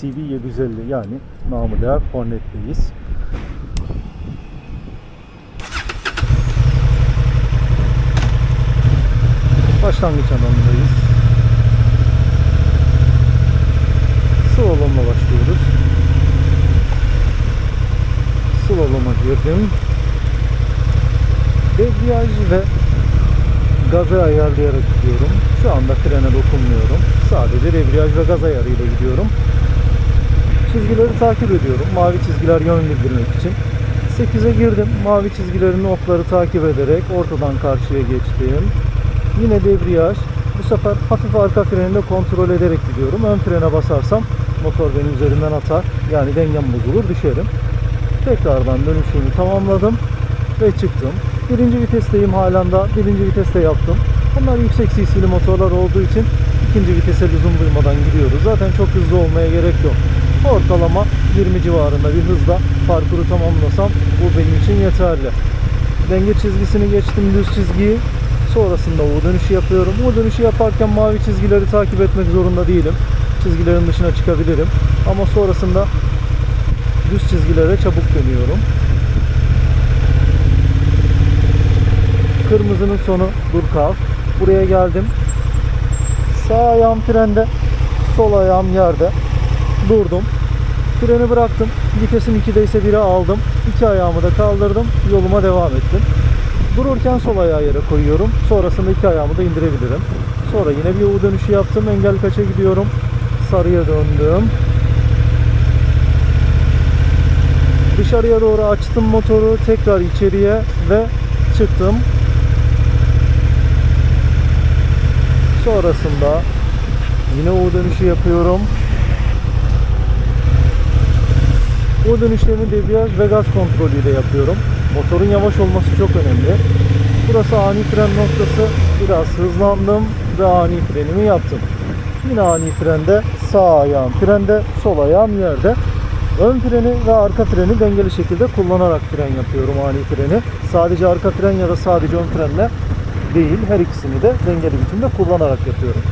CB 750 yani namı değer Hornet'teyiz. Başlangıç alanındayız. Slalomla başlıyoruz. Slaloma girdim. Debriyaj ve gazı ayarlayarak gidiyorum. Şu anda frene dokunmuyorum. Sadece debriyaj ve gaz ayarıyla gidiyorum. Çizgileri takip ediyorum. Mavi çizgiler yön bildirmek için. 8'e girdim. Mavi çizgilerin notları takip ederek ortadan karşıya geçtim. Yine debriyaj. Bu sefer hafif arka freni de kontrol ederek gidiyorum. Ön frene basarsam motor beni üzerinden atar. Yani dengem bozulur düşerim. Tekrardan dönüşümü tamamladım ve çıktım. Birinci vitesteyim halen da. Birinci viteste yaptım. Bunlar yüksek cc'li motorlar olduğu için ikinci vitese lüzum duymadan gidiyoruz. Zaten çok hızlı olmaya gerek yok. Ortalama 20 civarında bir hızla parkuru tamamlasam bu benim için yeterli. Denge çizgisini geçtim düz çizgiyi. Sonrasında U dönüşü yapıyorum. U dönüşü yaparken mavi çizgileri takip etmek zorunda değilim. Çizgilerin dışına çıkabilirim. Ama sonrasında düz çizgilere çabuk dönüyorum. Kırmızının sonu dur kalk. Buraya geldim. Sağ ayağım frende, sol ayağım yerde. Durdum. Freni bıraktım. Vitesin 2'de ise 1'e aldım. İki ayağımı da kaldırdım. Yoluma devam ettim. Dururken sol ayağı yere koyuyorum. Sonrasında iki ayağımı da indirebilirim. Sonra yine bir U dönüşü yaptım. Engel kaça gidiyorum. Sarıya döndüm. Dışarıya doğru açtım motoru. Tekrar içeriye ve çıktım. Sonrasında yine U dönüşü yapıyorum. U dönüşlerini debriyaj ve gaz kontrolüyle yapıyorum. Motorun yavaş olması çok önemli. Burası ani fren noktası. Biraz hızlandım ve ani frenimi yaptım. Yine ani frende sağ ayağım frende, sol ayağım yerde. Ön freni ve arka freni dengeli şekilde kullanarak fren yapıyorum ani freni. Sadece arka fren ya da sadece ön frenle değil her ikisini de dengeli biçimde kullanarak yapıyorum.